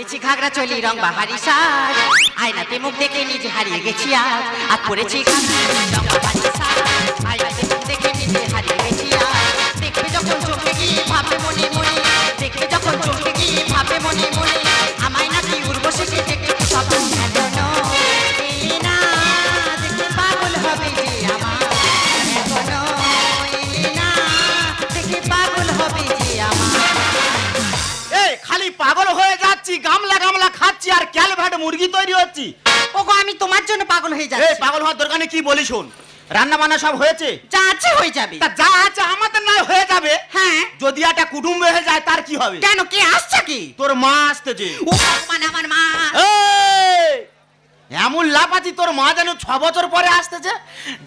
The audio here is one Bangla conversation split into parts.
পরেছি ঘাগরা চলি রং বাহারি সাজ। আয়নাতে মুখ দেখে নিজে হারিয়ে গেছি আজ। আর চলি রং বাহারি সাজ। আয়নাতে মুখ দেখে নিজে হারিয়ে গেছি আজ। দেখবে যখন চোখে গিয়ে ভাবে মনে মনে। দেখবে যখন চোখে গিয়ে ভাবে মনে মনে। পাগল হয়ে যাচ্ছি গামলা গামলা খাচ্ছি আর ক্যালভাট মুরগি তৈরি হচ্ছি। ওগো আমি তোমার জন্য পাগল হয়ে এই যাচ্ছি পাগল হওয়ার দরকার নেই কি বলি শোন? রান্না বান্না সব হয়েছে? যা আছে হয়ে যাবে। তা যা আছে আমাদের নয় হয়ে যাবে। হ্যাঁ। যদি একটা কুটুম্ব হয়ে যায় তার কি হবে? কেন কে আসছে কি? তোর মা আসতেছে ও ভগবান আমার মা। এই! এমন লাফাচ্ছি তোর মা যেন ছ বছর পরে আসতেছে।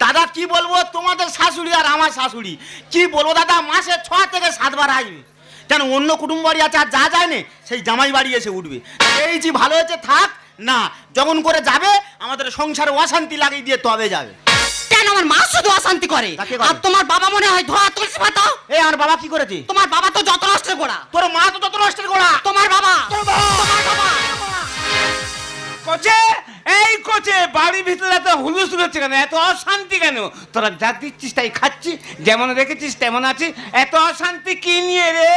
দাদা কি বলব তোমাদের শাশুড়ি আর আমার শাশুড়ি। কি বলব দাদা মাসে ছ থেকে সাতবার আসবে। কেন অন্য কুটুম্ব বাড়ি আছে আর যা যায় না সেই জামাই বাড়ি এসে উঠবে। এই যে ভালো হয়েছে থাক না যখন করে যাবে আমাদের সংসারে অশান্তি লাগিয়ে দিয়ে তবে যাবে। কেন আমার মা শুধু অশান্তি করে? কাকে করে? আর তোমার বাবা মনে হয় ধোয়া তুলসী পাতা? এই আমার বাবা কি করেছে? তোমার বাবা তো যত নষ্টের গোড়া। তোর মা তো তত নষ্টের গোড়া। তোমার বাবা। তোমার বাবা। কোচে এই কোচে বাড়ির ভিতরে এত হুলুস হচ্ছে কেন? এত অশান্তি কেন? তোরা যা দিচ্ছিস তাই খাচ্ছি যেমন রেখেছিস তেমন আছি এত অশান্তি কি নিয়ে রে?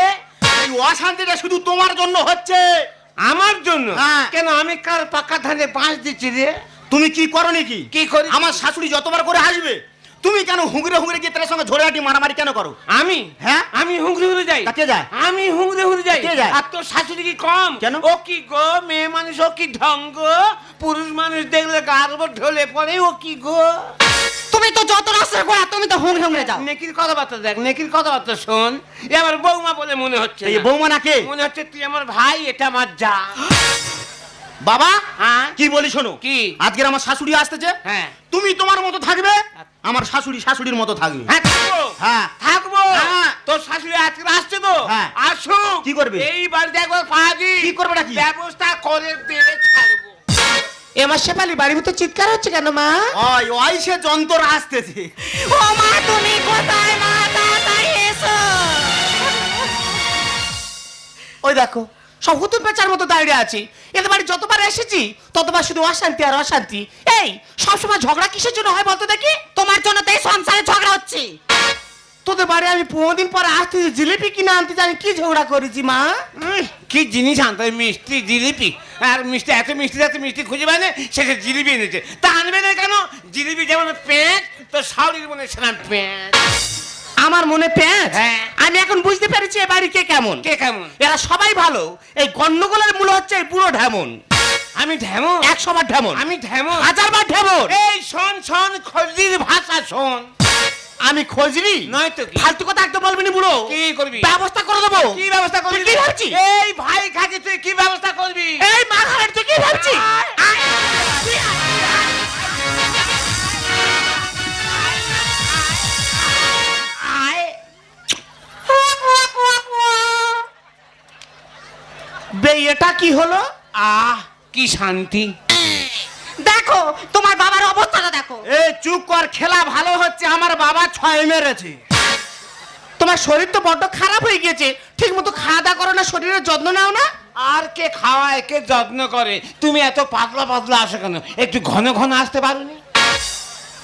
এই অশান্তিটা শুধু তোমার জন্য হচ্ছে। আমার জন্য? হ্যাঁ। কেন আমি কার পাকা ধানে বাঁশ দিচ্ছি রে? তুমি কি করো নাকি? কি করি? আমার শাশুড়ি যতবার করে আসবে তুমি কেন হুংরে হুংরে গিয়ে তার সঙ্গে ঝোড়াটি মারামারি কেন করো? আমি? হ্যাঁ? আমি হুংরে হুংরে যাই। তা কে যায়? আমি হুংরে হুংরে যাই। কে যায়? আর তোর শাশুড়ি কি কম? কেন? ও কি গো মেয়ে মানুষ ও কি ঢঙ্গ পুরুষ মানুষ দেখলে গার্ব ঢলে পড়ে ও কি গো? তুমি তো যত নষ্টের গোড়া তুমি তো হুংরে হুংরে যাও। নেকির কথাবার্তা দেখ নেকির কথাবার্তা শোন। এ আমার বৌমা বলে মনে হচ্ছে এই। বৌমা নাকে? মনে হচ্ছে তুই আমার ভাই এটা আমার যা। বাবা হ্যাঁ? কি বলি শোনো? কি? আজকের আমার শাশুড়ি আসতেছে। হ্যাঁ। তুমি তোমার মতো থাকবে আমার শাশুড়ি শাশুড়ির মতো থাকবে। হ্যাঁ থাকব। হ্যাঁ। হ্যাঁ। তোর শাশুড়ি আজকে আসছে তো? হ্যাঁ। আসুক। কি করবে? এই বাড়িতে একবার পাজি কি করবে নাকি? ব্যবস্থা করে দিয়ে ছাড়বো। এবার শেফালি বাড়ির ভিতর চিৎকার হচ্ছে কেন মা? ওই ওই সে যন্ত্র আসতেছে। ও মা তুমি কোথায় মা? তাড়াতাড়ি এসো। ওই দেখো সব হুতুম পেঁচার মতো দাঁড়িয়ে আছি। এদের বাড়ি যতবার এসেছি ততবার শুধু অশান্তি আর অশান্তি। এই সবসময় ঝগড়া কিসের জন্য হয় বলতো দেখি? তোমার জন্য তো এই সংসারে ঝগড়া হচ্ছে। তোদের বাড়ি আমি পনেরো দিন পরে আসতে জিলিপি কিনে আনতে জানি কি ঝগড়া করেছি মা? কি জিনিস আনতে মিষ্টি জিলিপি? আর মিষ্টি এত মিষ্টি এত মিষ্টি খুঁজে পায় না শেষে জিলিপি এনেছে। তা আনবে না কেন? জিলিপি যেমন প্যাঁচ তো শাউরির মনে সেরাম প্যাঁচ আমার মনে প্যাঁচ হ্যাঁ। আমি এখন বুঝতে পেরেছি এ বাড়ি কে কেমন। কে কেমন? এরা সবাই ভালো। এই গন্ডগোলের মূল হচ্ছে এই বুড়ো ঢেমন। আমি ঢেমন? একশো বার ঢেমন। আমি ঢেমন? হাজার বার ঢেমন। এই শোন শোন খজির ভাষা শোন। আমি খোঁজরি নয় তো ফালতু কথা একদম বলবি না বুড়ো। কি করবি? ব্যবস্থা করে দেবো। কি ব্যবস্থা করবি? কি ভাবছিস? এই ভাই খাকে তুই কি ব্যবস্থা করবি? এই মা ঘাড় তুই কি ভাবছিস? এটা কি হলো? আহ কি শান্তি। দেখো তোমার বাবার অবস্থাটা দেখো। এ চুপ কর খেলা ভালো হচ্ছে আমার বাবা ছয় মেরেছে। তোমার শরীর তো বড্ড খারাপ হয়ে গিয়েছে ঠিক মতো খাওয়া দাওয়া করো না শরীরের যত্ন নাও না। আর কে খাওয়ায় কে যত্ন করে? তুমি এত পাতলা পাতলা আসো কেন? একটু ঘন ঘন আসতে পারোনি?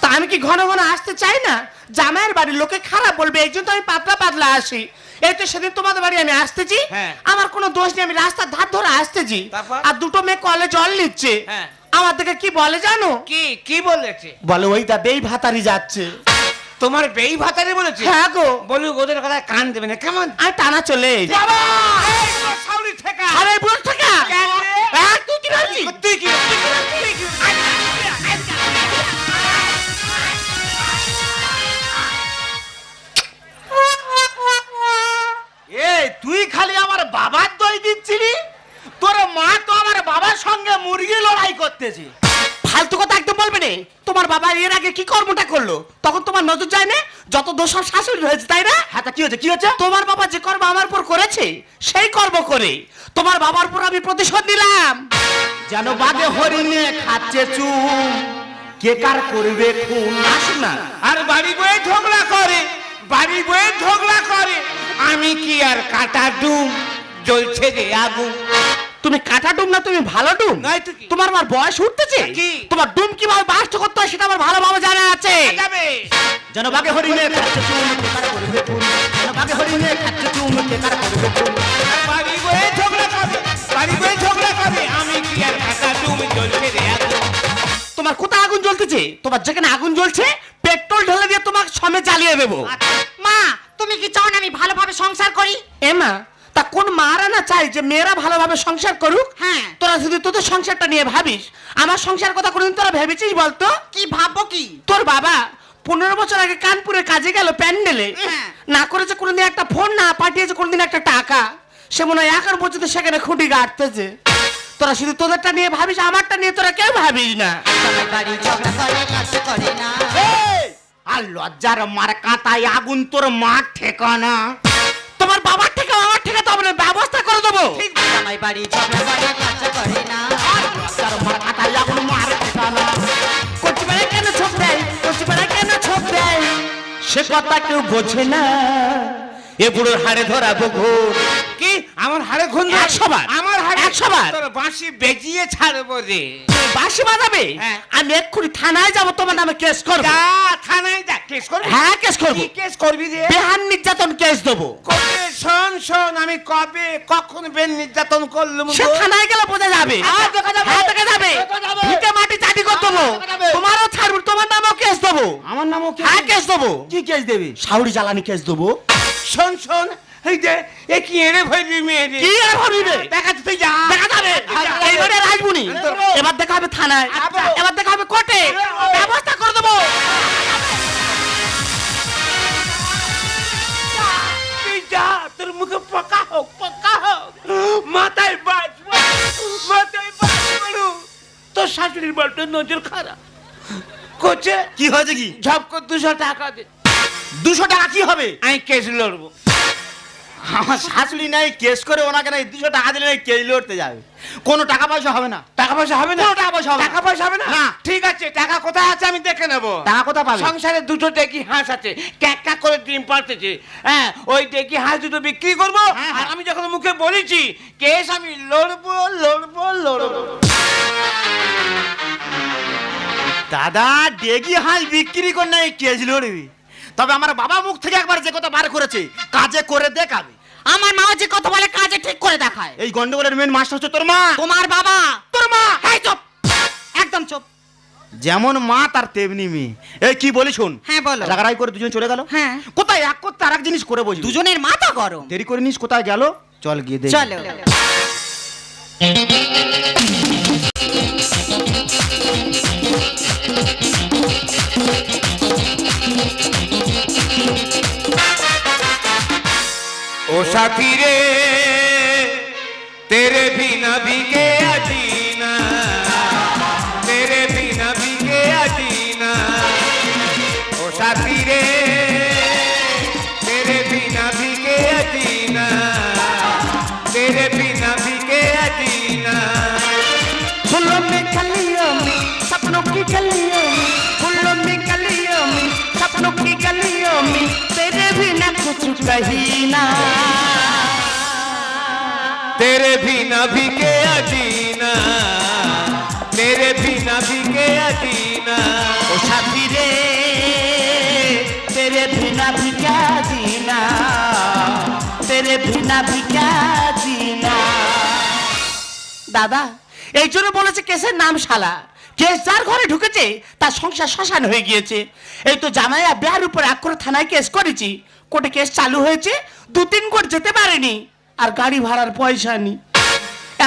তা আমি কি ঘন ঘন আসতে চাই না? জামাইয়ের বাড়ির লোকে খারাপ বলবে এই জন্য আমি পাতলা পাতলা আসি। এই তো সেদিন তোমাদের বাড়ি আমি আসতেছি। হ্যাঁ। আমার কোনো দোষ নেই আমি রাস্তার ধার ধরে আসতেছি। আর দুটো মেয়ে কলে জল নিচ্ছে। হ্যাঁ। আমার থেকে কি বলে জানো? কি কি বলেছে? বলে ওই দা বেই ভাতারি যাচ্ছে। তোমার বেই ভাতারি বলেছে? হ্যাঁ গো। বলুক ওদের কথা কান দেবে না কেমন? আর টানা চলে। বাবা! এই শাউরি ঠেকা। আরে বুড়ো হ্যাঁ, তুই কি ভাবছিস? তুই কি তুই কি এই তুই খালি আমার বাবার দই দিচ্ছিলি? তোর মা তো আমার বাবার সঙ্গে মুরগি লড়াই করতেছে। ফালতু কথা একদম বলবে না। তোমার বাবা এর আগে কি কর্মটা করল? তখন তোমার নজর যায় না যত দোষ সব শাশুড়ি হয়েছে তাই না? হ্যাঁ তা কি হচ্ছে কি হচ্ছে তোমার বাবা যে কর্ম আমার উপর করেছে সেই কর্ম করে। তোমার বাবার উপর আমি প্রতিশোধ নিলাম। যেন বাদে হরিণে খাচ্ছে চুম। কে কার করবে খুন? আসুন না। আর বাড়ি বয়ে ঝগড়া করে। বাড়ি বয়ে ঝগড়া করে আমি কি আর কাটা ডুম? জ্বলছে রে আগুন। তুমি কাটা ডুম না তুমি ভালো ডুম? নয় তো কি? তোমার আমার বয়স উঠতেছে? কি? তোমার ডুম কীভাবে বাস্ট করতে হয় সেটা আমার ভালোভাবে জানা আছে। যাবে। যেন বাগে হরিণে খাচ্ছে চুন করবে চুন যেন বাগে হরিণে খাচ্ছে চুন কেকার করবে চুন বাড়ি বয়ে ঝগড়া খাবে বাড়ি বয়ে ঝগড়া খাবে আমি কি আর কাকা তুমি জ্বলছে রে আগুন। তোমার কোথায় আগুন জ্বলতেছে? তোমার যেখানে আগুন জ্বলছে পেট্রোল ঢেলে তোমাকে সমে জ্বালিয়ে দেবো। মা তুমি কি চাও না আমি ভালোভাবে সংসার করি? এমা তা কোন মারা না চাই যে মেয়েরা ভালোভাবে সংসার করুক? হ্যাঁ। তোরা শুধু তোদের সংসারটা নিয়ে ভাবিস। আমার সংসার কথা কোনদিন তোরা ভেবেছিস বলতো? কি ভাববো কি? তোর বাবা পনেরো বছর আগে কানপুরে কাজে গেল প্যান্ডেলে। হ্যাঁ। না করেছে কোনোদিন একটা ফোন না পাঠিয়েছে কোনোদিন একটা টাকা। সে মনে হয় এখন পর্যন্ত সেখানে খুঁটি গাড়তেছে তোরা শুধু তোদেরটা নিয়ে ভাবিস আমারটা নিয়ে তোরা কেউ ভাবিস না। আর লজ্জার মার কাঁটায় আগুন তোর মা ঠেকানা। তোমার বাবার থেকে আমার থেকে তো আমরা ব্যবস্থা করে দেবো। জামাই বাড়ি ঝগড়া করে কাজ করে না। লজ্জার মার কাঁটায় আগুন মার ঠেকানা। কচিপাড়ায় কেন ছোপ দেয়? কেন ছোপ দেয়? সে কথা কেউ বোঝে না। এ বুড়োর হাড়ে ধরা বগুর কি? আমার হাড়ে খুন একশো তোর বাঁশি বেজিয়ে ছাড়বো রে। বাজাবে? হ্যাঁ। আমি এক্ষুনি থানায় যাব তোমার নামে কেস করব। যা থানায় যা কেস করবি? হ্যাঁ কেস করব। কি কেস করবি রে? বেহান নির্যাতন কেস দেবো। কবে? শোন শোন আমি কবে কখন বেন নির্যাতন করলুম সে গো? থানায় গেলে বোঝা যাবে। হ্যাঁ, দেখা যাবে। হ্যাঁ, দেখা যাবে। দেখা যাবে। ভিটে মাটি চাটি করে দেবো। দেখা যাবে। তোমারও ছাড়বো তোমার নামেও কেস দেবো। আমার নামও কি হ্যাঁ কেস দেবো। কি কেস দেবি? সাউরি জ্বালানি কেস দেবো। শোন শোন এই যে এ কি এড়ে ভইলি মেয়ে রে কি আর ভাবিবে দেখা তুই যা। দেখা যাবে। এইবারে রাজবুনি এবার দেখা হবে থানায়। আচ্ছা। এবার দেখা হবে কোর্টে। ব্যবস্থা করে দেবো। যা তোর মুখে পকা হোক পকা হোক। মাথায় বাজ মাথায় বাজ মারু। তোর শাশুড়ির বলটা নজর খারাপ। কোচে কি হয়েছে কি? ঝপ করে দুশো টাকা দে। দুশো টাকা কি হবে? আমি কেস লড়বো। আমার শাশুড়ি নাই কেস করে ওনাকে নাই দুশো টাকা দিলে নাই কেস লড়তে যাবে। কোনো টাকা পয়সা হবে না। টাকা পয়সা হবে না? কোনো টাকা পয়সা হবে টাকা পয়সা হবে না। ঠিক আছে টাকা কোথায় আছে আমি দেখে নেব। টাকা কোথায় পাবে? সংসারে দুটো ডেকি হাঁস আছে ক্যাক ক্যাক করে ডিম পাড়তেছে। হ্যাঁ ওই ডেকি হাঁস দুটো বিক্রি করব হ্যাঁ, আর হ্যাঁ। আমি যখন মুখে বলেছি কেস আমি লড়বো লড়বো লড়বো। দাদা ডেগি হাঁস বিক্রি করে নাই কেস লড়বি। তবে আমার বাবা মুখ থেকে একবার যে কথা বার করেছে কাজে করে দেখাবে। আমার মা যে কথা বলে কাজে ঠিক করে দেখায়। এই গন্ডগোলের মেন মাস্টার হচ্ছে তোর মা। তোমার বাবা। তোর মা। এই চুপ। একদম চুপ। যেমন মা তার তেমনি মেয়ে। এই কি বলি শোন? হ্যাঁ বলো। রাগারাই করে দুজন চলে গেল? হ্যাঁ। কোথায়? এক করতে আর এক জিনিস করে বসবি দুজনের মাথা গরম। দেরি করে নিস কোথায় গেল? চল গিয়ে দেখ। চলো। ओ साथी रे, तेरे बिना भी के अजीना, तेरे बिना भी के अजीना। ओ साथी रे, तेरे बिना भी के अजीना, तेरे बिना भी के अजीना। फूलों में कलियों में, सपनों की गलियों में, फूलों में गलियों में, सपनों की गलियों में, तेरे बिना कुछ कहीं ना। तेरे बिना भी के अजीना तेरे बिना भी के अजीना ओ साथी रे तेरे बिना भी क्या जीना तेरे बिना भी क्या जीना দাদা এই জন্য বলেছে কেসের নাম শালা কেস যার ঘরে ঢুকেছে তার সংসার শ্মশান হয়ে গিয়েছে এই তো জামাইয়া বিয়ার উপর এক করে থানায় কেস করেছি কোর্টে কেস চালু হয়েছে দু তিন কোর্ট যেতে পারেনি আর গাড়ি ভাড়ার পয়সা নেই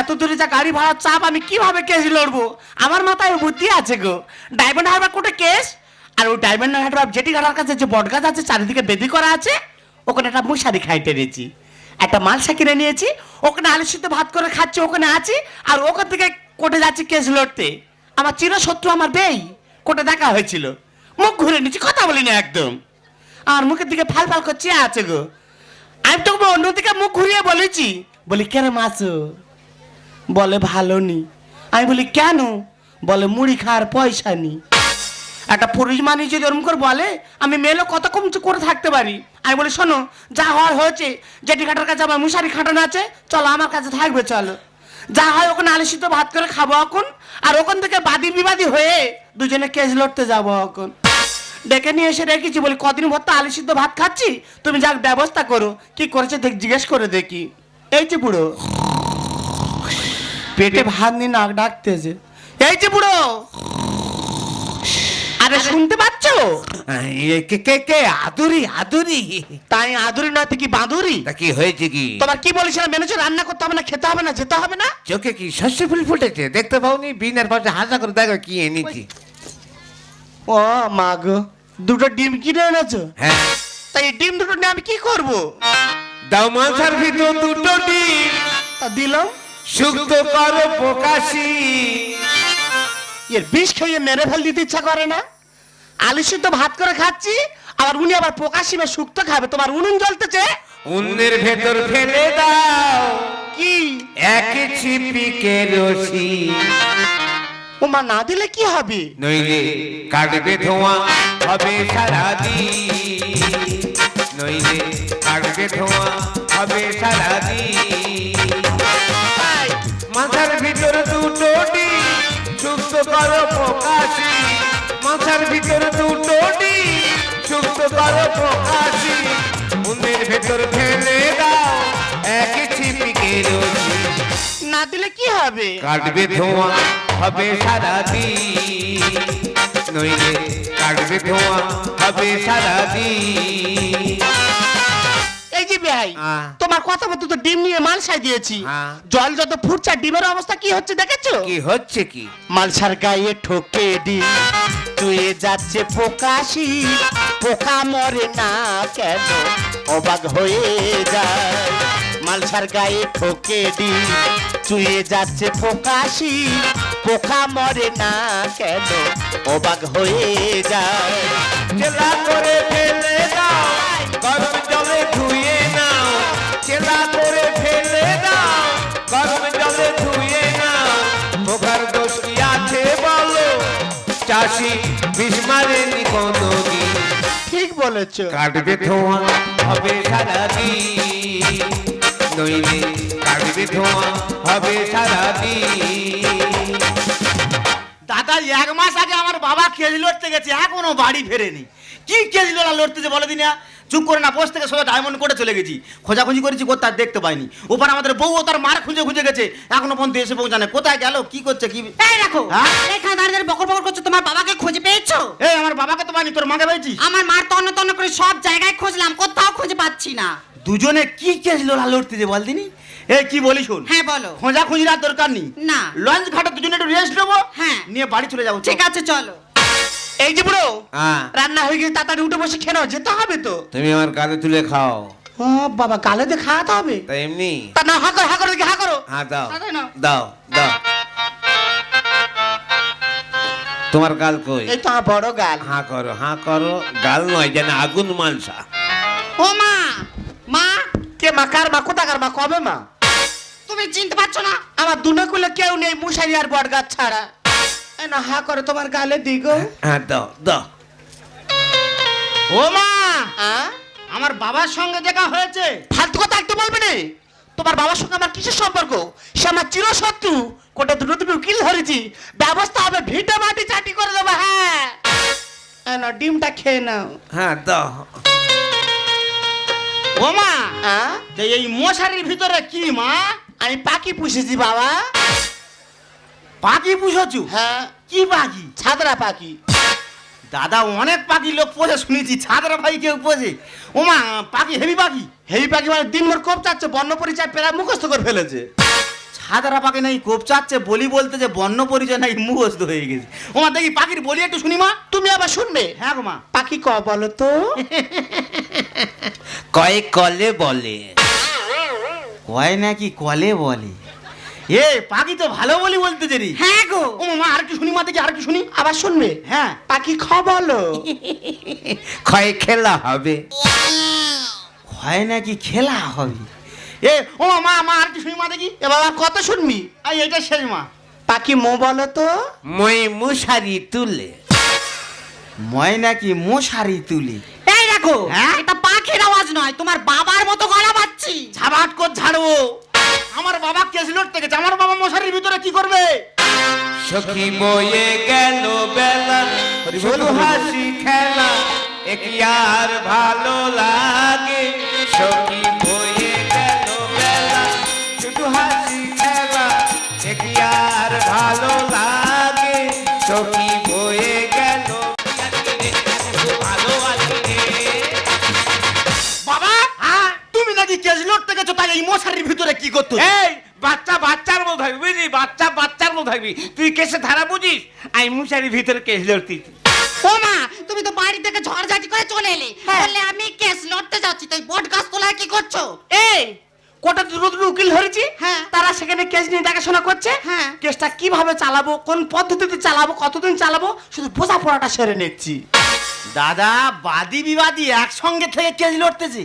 এত দূরে যা গাড়ি ভাড়ার চাপ, আমি কীভাবে কেস লড়বো? আমার মাথায় বুদ্ধি আছে গো। ডায়মন্ড হারবার কোর্টে কেস? আর ওই ডায়মন্ড হারবার জেটি ঘাটার কাছে যে বট গাছ আছে, চারিদিকে বেদি করা আছে, ওখানে একটা মশারি খাই টেনেছি একটা মালসা কিনে নিয়েছি, ওখানে আলু সিদ্ধ ভাত করে খাচ্ছি, ওখানে আছি, আর ওখান থেকে কোর্টে যাচ্ছি কেস লড়তে। আমার চিরশত্রু আমার বেই, কোর্টে দেখা হয়েছিল। মুখ ঘুরে নিচ্ছি, কথা বলিনি একদম। আর মুখের দিকে ফাল ফাল করছে, আছে গো। আমি তো অন্যদিকে মুখ ঘুরিয়ে বলেছি। বলি কেন মাছো বলে, ভালো নি। আমি বলি, কেন? বলে, মুড়ি খাওয়ার পয়সা নি। একটা পুরুষ মানুষ যদি ওরকম করে বলে, আমি মেলো কত করে থাকতে পারি? আমি বলি, শোনো, যা হওয়ার হয়েছে জেটি খাটার কাছে আমার মশারি খাটানো আছে, চলো আমার কাছে থাকবে, চলো। যা হয় ওখানে আলিসিত ভাত করে খাব এখন, আর ওখান থেকে বাদী বিবাদী হয়ে দুজনে কেস লড়তে যাব এখন। ডেকে নিয়ে এসে রেখেছি বলি কদিন ভর তো আলু সিদ্ধ ভাত খাচ্ছি? তুমি যাক ব্যবস্থা করো। কি করেছে দেখ জিজ্ঞেস করে দেখি। এই যে বুড়ো। পেটে ভাত নিয়ে নাক ডাকতেছে। এই যে বুড়ো। আরে শুনতে পাচ্ছ? কে কে কে? আদুরি আদুরি। তাই আদুরি তুই কি বাঁদুরি? তা কি হয়েছে কি? তোমার কি বলেছিলাম মেনেছো? রান্না করতে হবে না খেতে হবে না যেতে হবে না? চোখে কি শস্য ফুল ফুটেছে? দেখতে পাওনি? বিনের পাশে হাসা করে দেখো কি এনেছি। ও মা গো। দুটো ডিম কিনে এনেছো? হ্যাঁ। তাই এই ডিম দুটো নিয়ে আমি কি করব? দাও মাথার ভিতর দুটো ডিম। তা দিলাম। শুক্ত করো প্রকাশী। এর বিষ খেয়ে মেরে ফেল দিতে ইচ্ছা করে না। আলু সিদ্ধ ভাত করে খাচ্ছি আবার উনি আবার প্রকাশি বা শুক্তো খাবে। তোমার উনুন জ্বলতেছে। উন্নের ভেতর ফেলে দাও। কি? এক ছিপি কেরোসি ও মা না দিলে কি হবে? নইলে কাটবে ধোঁয়া। হবে সারাদি নইলে কাটবে ধোঁয়া। হবে সারাদি তাই মাথার ভিতর দুটো ডিম। সুস্থ করো প্রকাশী। মাথার ভিতর দুটো ডিম। সুস্থ করো প্রকাশী। উন্নের ভেতর ফেলে দাও। এক ছিপি কেরোসি না দিলে কি হবে? কাটবে ধোঁয়া হবে সারাদিন। নইলে কাটবে ধোঁয়া হবে সারাদিন। এই যে ভাই তোমার কথা মতো তো ডিম নিয়ে মালসাই দিয়েছি। জল যত ফুটছে ডিমের অবস্থা কি হচ্ছে দেখেছ? কি হচ্ছে কি? মালসার গায়ে ঠোকে ডিম। চুয়ে যাচ্ছে পোকাশি পোকা মরে না কেন? অবাক হয়ে যায়, মালসার গায়ে ঠোকে ডিম চুয়ে যাচ্ছে পোকাশি পোকা মরে না কেন? অবাক হয়ে যায়। চেলা করে ফেলে দাও, গরম জলে ধুয়ে নাও। চেলা চাষি বিস্মারে মারেনি কোনো দিন ঠিক বলেছ। কাটবে ধোঁয়া হবে সারাদি নইলে কাটবে ধোঁয়া হবে সারাদি দাদা এক মাস আগে আমার বাবা খেজলোর থেকে গেছে এখনও বাড়ি ফেরেনি। কি কেজ লড়া লড়তেছে বলে দিনা চুপ করে না বস থেকে সোজা ডায়মন্ড করে চলে গেছি। খোঁজাখুঁজি করেছি কোথাও দেখতে পাইনি। ওপার আমাদের বউ ও তার মার খুঁজে খুঁজে গেছে। এখনও পর্যন্ত এসে জানে কোথায় গেল? কি করছে? কি এই রাখো হ্যাঁ? দাঁড়িয়ে বকর বকর করছ তোমার বাবাকে খুঁজে পেয়েছ? এই আমার বাবাকে তো পাইনি তোর মাকে পেয়েছিস? আমার মার তন্ন তন্ন করে সব জায়গায় খুঁজলাম কোথাও খুঁজে পাচ্ছি না। দুজনে কি কেজ লড়া লড়তেছে বল দিনি? এই কি বলি শোন। হ্যাঁ বলো। খোঁজা খুঁজির দরকার নেই। না। লঞ্চ ঘাটে দুজনে একটু রেস্ট নেব। হ্যাঁ। নিয়ে বাড়ি চলে যাব ঠিক আছে চলো। এই যে বুড়ো হ্যাঁ। রান্না হয়ে গেছে তাড়াতাড়ি উঠে বসে খেয়ে নাও, যেতে হবে তো। তুমি আমার গালে তুলে খাও। ও বাবা গালে দিয়ে খাওয়াতে হবে। তাই এমনি? তা না হা করো হা করো হা করো। হ্যাঁ দাও। তাড়াতাড়ি নাও। দাও দাও। তোমার গাল কই? এই তো আমার বড় গাল। হাঁ করো হাঁ করো গাল নয় যেন আগুন মালসা। ও মা মা কে মা কার মা কোথাকার মা কবে মা? তুমি চিনতে পারছ না। আমার দুনে কুলে কেউ নেই মুশারি আর বট গাছ ছাড়া। না হা করে তোমার গালে দিগো। হ্যাঁ দাও দাও। ও মা আ? আমার বাবার সঙ্গে দেখা হয়েছে। ফালতু কথা একটু বলবে না? তোমার বাবার সঙ্গে আমার কিসের সম্পর্ক? সে আমার চিরশত্রু। কোটা দুটো তুমি উকিল ধরেছি। ব্যবস্থা হবে ভিটে মাটি চাটি করে দেবো হ্যাঁ। নাও, ডিমটা খেয়ে নাও। হ্যাঁ দাও। ও মা আ? এই মশারির ভিতরে কি মা? আমি পাখি পুষেছি বাবা। পাখি পুষেছু? হ্যাঁ। কি পাখি? ছাদরা পাখি। দাদা অনেক পাখি লোক পোষে শুনেছি। ছাদরা ভাই কেউ পোষে। ও মা পাখি হেভি পাখি। হেভি পাখি মানে দিনভর কোপ চাচ্ছে বর্ণ পরিচয় প্রায় মুখস্থ করে ফেলেছে। ছাদরা পাখি নাই কোপ চাচ্ছে? বলি বলতে যে বন্য পরিচয় নাই মুখস্থ হয়ে গেছে। ও মা দেখি পাখির বলি একটু শুনি মা। তুমি আবার শুনবে? হ্যাঁ গো মা। পাখি ক বলো তো কয়েক কলে বলে? কয় নাকি কলে বলে? এ পাখি তো ভালো বলি বলতেছে রে হ্যাঁ গো। ও মা আর কি শুনি মা দেখি আর কি শুনি। আবার শুনবে? হ্যাঁ। পাখি খ বলো। ক্ষয় খেলা হবে। হয় নাকি খেলা হবে? এ ও মা মা আর কি শুনি মা দেখি। এ বাবা কত শুনবি? আই এটা শেষ মা। পাখি মো বলো তো? মই মুশারি তুলে। ময় নাকি মশারি তুলি। এই রাখো হ্যাঁ? এটা পাখির আওয়াজ নয় তোমার বাবার মতো গলা পাচ্ছি ঝাবাট কর ঝাড়বো। আমার বাবা কেস লড়তে গেছে আমার বাবা মশারির ভিতরে কি করবে? সখী বয়ে গেল বেলা শুধু হাসি খেলা একই আর ভালো লাগে? সখী বয়ে গেল বেলা শুধু হাসি খেলা একই আর ভালো লাগে? সখী তুমি কেস লড়তে গেছো তাই এই মশারির ভিতরে কি করতো এই বাচ্চা বাচ্চার মতো থাকবি বুঝলি? বাচ্চা বাচ্চার মতো থাকবি। তুই কেসে ধারা বুঝিস? আমি মুশারির ভিতরে কেস লড়তি ও মা তুমি তো বাড়ি থেকে ঝড়ঝাটি করে চলে এলে। বললে আমি কেস লড়তে যাচ্ছি তাই বট গাছ তোলায় কি করছ? এই কোটা দুটো দুটো উকিল ধরেছি? হ্যাঁ। তারা সেখানে কেস নিয়ে দেখাশোনা করছে? হ্যাঁ। কেসটা কীভাবে চালাবো কোন পদ্ধতিতে চালাবো কতদিন চালাবো শুধু বোঝা পড়াটা সেরে নিচ্ছি। দাদা বাদী বিবাদী একসঙ্গে থেকে কেস লড়তেছে।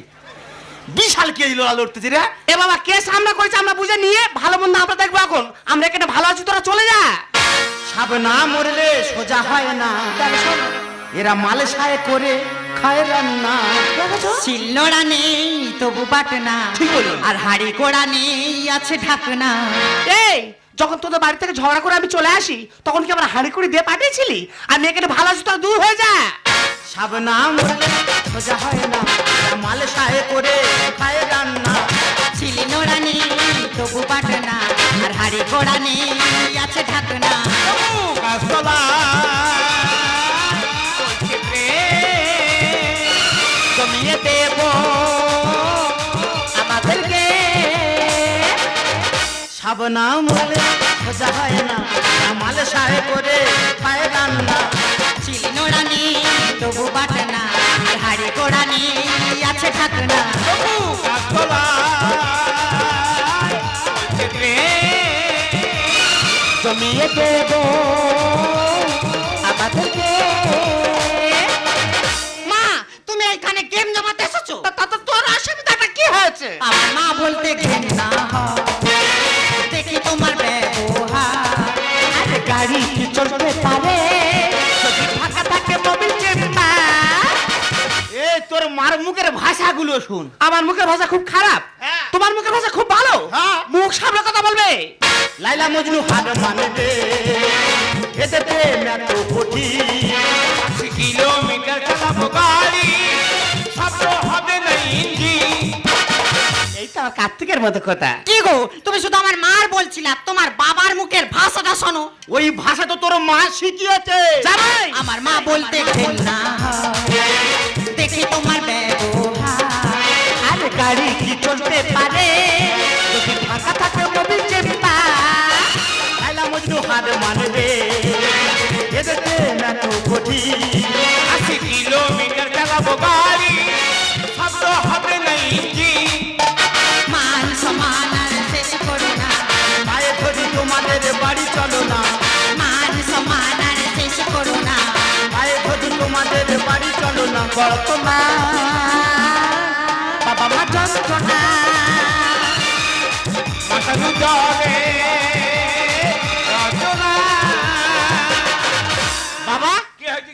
বিশাল কেস লড়া লড়তেছে রে? এ বাবা কেস আমরা করেছি আমরা বুঝে নিয়ে ভালো মন্দ আমরা দেখব এখন। আমরা এখানে ভালো আছি তোরা চলে যা। সাপ না মরলে সোজা হয় না। এরা মালে সায় করে খায় রান্না। শিলনোড়া নেই তবু বাটনা। আর হাড়ি কোড়া নেই আছে ঢাকনা। এই যখন তোদের বাড়ি থেকে ঝগড়া করে আমি চলে আসি তখন কি আমার হাঁড়ি করে দিয়ে পাঠিয়েছিলি? আমি এখানে ভালো আছি তোরা দূর হয়ে যা। মরলে সোজা হয় না। মালে সায় করে খায় রান্না। শিলনোড়া নেই তবু বাটনা আর হাড়ি কোড়া নেই আছে ঢাকনা। গাছতলা। জমিয়ে দেব। আমাদেরকে সাপ না সোজা হয় না। মালে সায় করে খায় রান্না। শিলনোড়া নেই তবু বাটনা আর হাড়ি কোড়া নেই আছে গাছতলা জমিয়ে দেব। ভাষাগুলো শুন। আমার মুখের ভাষা খুব খারাপ। হ্যাঁ। তোমার মুখের ভাষা খুব ভালো। হ্যাঁ। মুখ সামনে কথা বলবে। লাইলা মজনু হার প্রেম এত কঠিন আশি কিলোমিটার চালাবো গাড়ি শব্দ হবে না ইঞ্জিন এই তো আমার কার্তিকের মতো কথা। কি গো তুমি শুধু আমার মার বলছিলা তোমার বাবার মুখের ভাষাটা শোনো। ওই ভাষা তো তোর মা শিখিয়েছে। আমার মা বলতে ঘেন্না না বাবা মা যন্ত্রণা। মাথানু জগে বাবা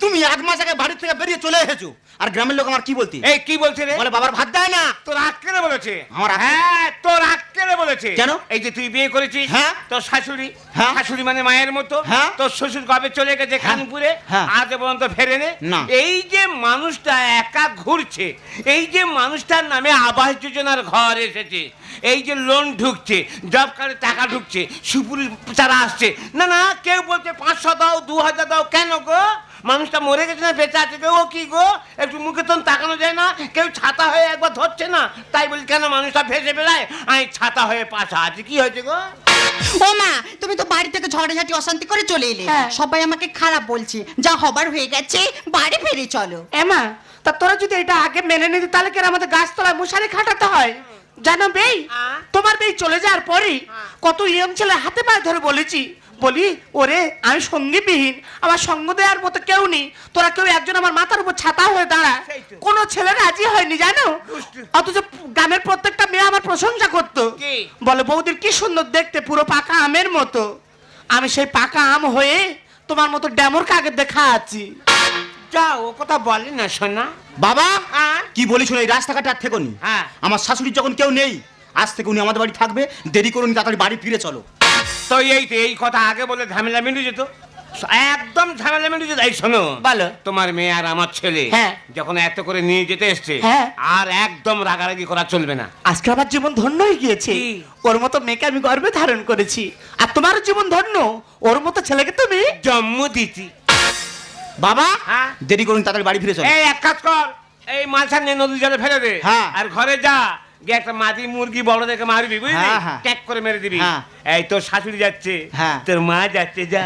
তুমি এক মাস আগে বাড়ি থেকে বেরিয়ে চলে এসেছ। আর গ্রামের লোক আমার কি বলতি এই কি বলছে রে বলে বাবার ভাত দেয় না তোর আক্কেলে বলেছে আমার হ্যাঁ তোর আক্কেলে বলেছে কেন? এই যে তুই বিয়ে করেছিস হ্যাঁ। তোর শাশুড়ি হ্যাঁ। শাশুড়ি মানে মায়ের মতো হ্যাঁ। তোর শ্বশুর কবে চলে গেছে খানপুরে হ্যাঁ। আজ পর্যন্ত ফেরেনে না। এই যে মানুষটা একা ঘুরছে এই যে মানুষটার নামে আবাস যোজনার ঘর এসেছে এই যে লোন ঢুকছে জব কার্ডে টাকা ঢুকছে সুপুরি চারা আসছে না না কেউ বলছে পাঁচশো দাও দু হাজার দাও কেন গো মানুষটা মরে গেছে না বেঁচে আছে গো ও কি গো? একটু মুখে তো তাকানো যায় না কেউ ছাতা হয়ে একবার ধরছে না। তাই বলি কেন মানুষটা ভেসে বেড়ায়? আমি ছাতা হয়ে পাশা আছে কি হয়েছে গো? ও মা তুমি তো বাড়ি থেকে ঝড়ঝাটি অশান্তি করে চলে এলে। হ্যাঁ। সবাই আমাকে খারাপ বলছে। যা হবার হয়ে গেছে বাড়ি ফিরে চলো। এমা তা তোরা যদি এটা আগে মেনে নিতি তাহলে কি আর আমাদের গাছতলায় মশারি খাটাতে হয়? জানো বেই? তোমার বেই চলে যাওয়ার পরই কত ইয়ং ছেলে হাতে পায়ে ধরে বলেছি বলি ওরে আমি সঙ্গীবিহীন আমার সঙ্গ দেওয়ার মতো কেউ নেই তোরা কেউ একজন আমার মাথার উপর ছাতা হয়ে দাঁড়া। কোনো ছেলে রাজি হয়নি জানো। অথচ গ্রামের প্রত্যেকটা মেয়ে আমার প্রশংসা করতো। বলে বৌদির কি সুন্দর দেখতে পুরো পাকা আমের মতো। আমি সেই পাকা আম হয়ে তোমার মতো ড্যামর কাকে দেখা আছি। যা ও কথা বলে না সোনা বাবা হ্যাঁ? কি বলি শোনো এই রাস্তাঘাটে আর থেকো নি হ্যাঁ। আমার শাশুড়ি যখন কেউ নেই আজ থেকে উনি আমাদের বাড়ি থাকবে দেরি করুন তাড়াতাড়ি বাড়ি ফিরে চলো তো এই তো এই কথা আগে বলে ঝামেলা মিটে যেত একদম ঝামেলা মিটে যেত এই শোনো বলো। তোমার মেয়ে আর আমার ছেলে হ্যাঁ। যখন এত করে নিয়ে যেতে এসছে হ্যাঁ। আর একদম রাগারাগি করা চলবে না আজকে আমার জীবন ধন্য হয়ে গিয়েছে কি? ওর মতো মেয়েকে আমি গর্বে ধারণ করেছি আর তোমার জীবন ধন্য ওর মতো ছেলেকে তুমি জন্ম দিতি বাবা হ্যাঁ? দেরি করুন তাড়াতাড়ি বাড়ি ফিরে চলো এই এক কাজ কর এই মালসা নিয়ে নদী জলে ফেলে দে হ্যাঁ। আর ঘরে যা গিয়ে একটা মাদি মুরগি বড় দেখে মারবি বুঝলি হ্যাঁ। ট্যাক করে মেরে দিবি। এই তোর শাশুড়ি যাচ্ছে। তোর মা যাচ্ছে যা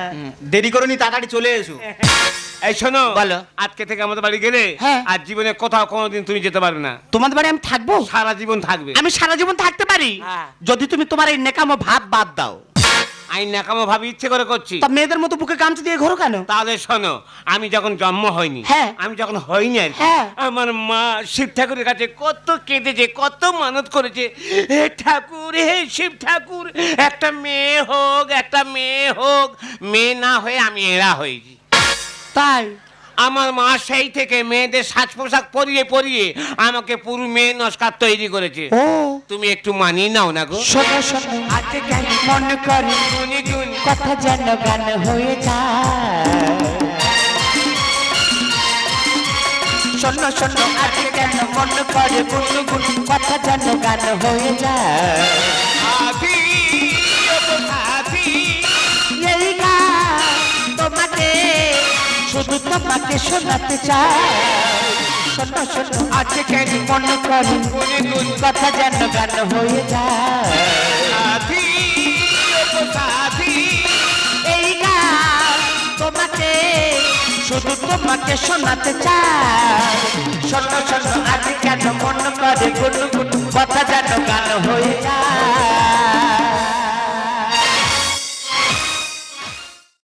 দেরি করুন তাড়াতাড়ি চলে এসো এই শোনো বলো। আজকে থেকে আমাদের বাড়ি গেলে হ্যাঁ। আর জীবনে কোথাও কোনোদিন তুমি যেতে পারবে না তোমাদের বাড়ি আমি থাকব সারা জীবন থাকবে আমি সারা জীবন থাকতে পারি। যদি তুমি তোমার এই নেকামো ভাব বাদ দাও আইন নাকাম ভাবি ইচ্ছে করে করছি তা মেয়েদের মতো বুকে গামছা দিয়ে ঘোরো কেন তাহলে শোনো আমি যখন জন্ম হয়নি হ্যাঁ। আমি যখন হয়নি আর কি, হ্যাঁ। আমার মা শিব ঠাকুরের কাছে কত কেঁদেছে কত মানত করেছে হে ঠাকুর হে শিব ঠাকুর একটা মেয়ে হোক একটা মেয়ে হোক মেয়ে না হয়ে আমি এরা হয়েছি তাই আমার মা সেই থেকে মেয়েদের সাজ পোশাক পরিয়ে পরিয়ে আমাকে পুরো মেয়ে নস্কার তৈরি করেছে। তুমি একটু মানিয়ে নাও না গো। শোনো শোনো আজকে কেন মনে করি? গুনি গুনি কথা যেন গান হয়ে যায়। শোনো শোনো আজকে কেন মনে করে? গুনু গুনু কথা যেন গান হয়ে যায়। শুধু তোমাকে শোনাতে চাই। শোনো শোনো আজকে কেন মনে করে গুনি গুনি কথা যেন গান হয়ে যায়। এই গান তোমাকে শুধু তোমাকে শোনাতে চাই। শোনো শোনো আজ কেন মন করে গুনু গুনু কথা যেন